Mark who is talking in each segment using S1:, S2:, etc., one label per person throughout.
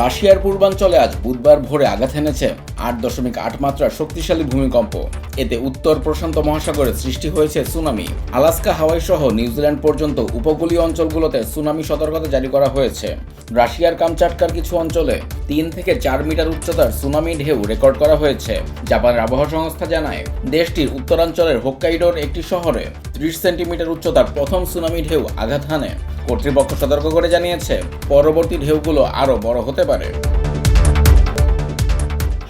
S1: রাশিয়ার পূর্বাঞ্চলে আজ বুধবার ভোরে আঘাত হেনেছে আট দশমিক আট মাত্রার শক্তিশালী ভূমিকম্প। এতে উত্তর প্রশান্ত মহাসাগরে সৃষ্টি হয়েছে সুনামি। আলাস্কা হাওয়াই সহ নিউজিল্যান্ড পর্যন্ত উপকূলীয় অঞ্চলগুলোতে সুনামি সতর্কতা জারি করা হয়েছে। রাশিয়ার কামচাটকার কিছু অঞ্চলে তিন থেকে চার মিটার উচ্চতার সুনামি ঢেউ রেকর্ড করা হয়েছে। জাপানের আবহাওয়া সংস্থা জানায়, দেশটির উত্তরাঞ্চলের হোক্কাইডোর একটি শহরে ত্রিশ সেন্টিমিটার উচ্চতার প্রথম সুনামি ঢেউ আঘাত হানে। কর্তৃপক্ষ সতর্ক করে জানিয়েছে, পরবর্তী ঢেউগুলো আরও বড় হতে পারে।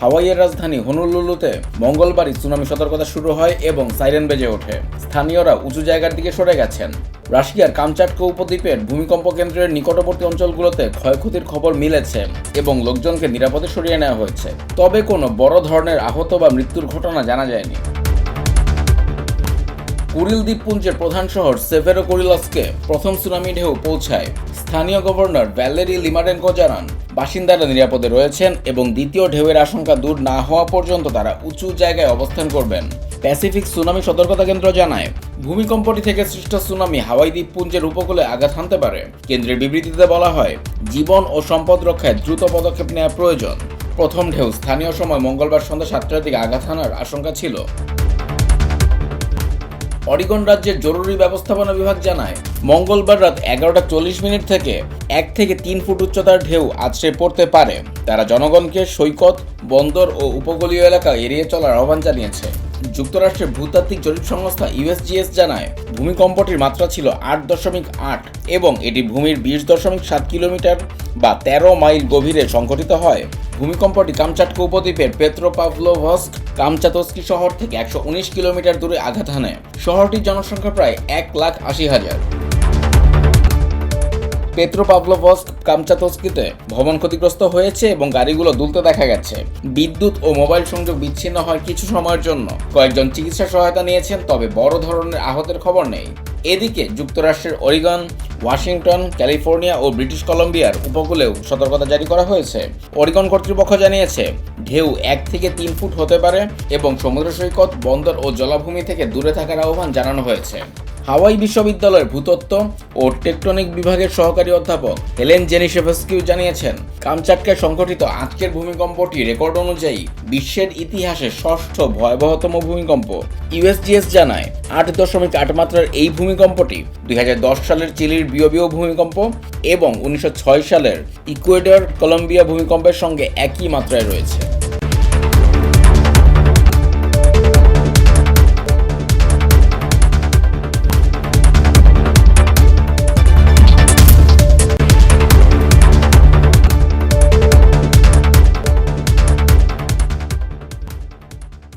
S1: হাওয়াইয়ের রাজধানী হনুলুলুতে মঙ্গলবারই সুনামি সতর্কতা শুরু হয় এবং সাইরেন বেজে ওঠে। স্থানীয়রা উঁচু জায়গার দিকে সরে গেছেন। রাশিয়ার কামচাটকা উপদ্বীপের ভূমিকম্প কেন্দ্রের নিকটবর্তী অঞ্চলগুলোতে ক্ষয়ক্ষতির খবর মিলেছে এবং লোকজনকে নিরাপদে সরিয়ে নেওয়া হয়েছে। তবে কোনো বড় ধরনের আহত বা মৃত্যুর ঘটনা জানা যায়নি। কুরিল দ্বীপপুঞ্জের প্রধান শহর সেভেরো কুরিলসকে প্রথম সুনামি ঢেউ পৌঁছায়। স্থানীয় গভর্নর ভ্যালেরি লিমারেনকো জানান বাসিন্দারা নিরাপদে রয়েছেন এবং দ্বিতীয় ঢেউয়ের আশঙ্কা দূর না হওয়া পর্যন্ত তারা উঁচু জায়গায় অবস্থান করবেন। প্যাসিফিক সুনামি সতর্কতা কেন্দ্র জানায়, ভূমিকম্পটি থেকে সৃষ্ট সুনামি হাওয়াই দ্বীপপুঞ্জের উপকূলে আঘাত হানতে পারে। কেন্দ্রের বিবৃতিতে বলা হয়, জীবন ও সম্পদ রক্ষায় দ্রুত পদক্ষেপ নেওয়া প্রয়োজন। প্রথম ঢেউ স্থানীয় সময় মঙ্গলবার সন্ধ্যা সাতটার দিকে আঘাত হানার আশঙ্কা ছিল। অরিগন রাজ্যের জরুরি ব্যবস্থাপনা বিভাগ জানায়, মঙ্গলবার রাত এগারোটা চল্লিশ মিনিট থেকে এক থেকে তিন ফুট উচ্চতার ঢেউ আছড়ে পড়তে পারে। তারা জনগণকে সৈকত, বন্দর ও উপকূলীয় এলাকা এড়িয়ে চলার আহ্বান জানিয়েছে। যুক্তরাষ্ট্রের ভূতাত্ত্বিক জরিপ সংস্থা ইউএসজিএস জানায়, ভূমিকম্পটির মাত্রা ছিল আট দশমিক আট এবং এটি ভূমির বিশ দশমিক সাত কিলোমিটার বা তেরো মাইল গভীরে সংঘটিত হয়। ভূমিকম্পটি কামচাটকা উপদ্বীপের পেত্রোপাভলোভস্ক কামচাতস্কি শহর থেকে একশো উনিশ কিলোমিটার দূরে আঘাত হানে। শহরটির জনসংখ্যা প্রায় এক লাখ আশি হাজার। পেত্রোপাভলোভস্ক কামচাতস্কিতে ভবন ক্ষতিগ্রস্ত হয়েছে এবং গাড়িগুলো দুলতে দেখা গেছে। বিদ্যুৎ ও মোবাইল সংযোগ বিচ্ছিন্ন হয় কিছু সময়ের জন্য। কয়েকজন চিকিৎসা সহায়তা নিয়েছেন, তবে বড় ধরনের আহতের খবর নেই। এদিকে যুক্তরাষ্ট্রের অরিগন ওয়াশিংটন, ক্যালিফোর্নিয়া ও ব্রিটিশ কলম্বিয়ার উপকূলেও সতর্কতা জারি করা হয়েছে। অরিকন কর্তৃপক্ষ জানিয়েছে, ঢেউ এক থেকে তিন ফুট হতে পারে এবং সমুদ্র সৈকত, বন্দর ও জলাভূমি থেকে দূরে থাকার আহ্বান জানানো হয়েছে। হাওয়াই বিশ্ববিদ্যালয়ের ভূতত্ত্ব ও টেকটনিক বিভাগের সহকারী অধ্যাপক হেলেন জেনিসেভস্কিউ জানিয়েছেন, কামচাটকায় সংঘটিত আজকের ভূমিকম্পটি রেকর্ড অনুযায়ী বিশ্বের ইতিহাসে ষষ্ঠ ভয়াবহতম ভূমিকম্প। ইউএসজিএস জানায়, আট দশমিক আট মাত্রার এই ভূমিকম্পটি দুই হাজার দশ সালের চিলির বিয়বীয় ভূমিকম্প এবং উনিশশো ছয় সালের ইকুয়েডর কলম্বিয়া ভূমিকম্পের সঙ্গে একই মাত্রায় রয়েছে।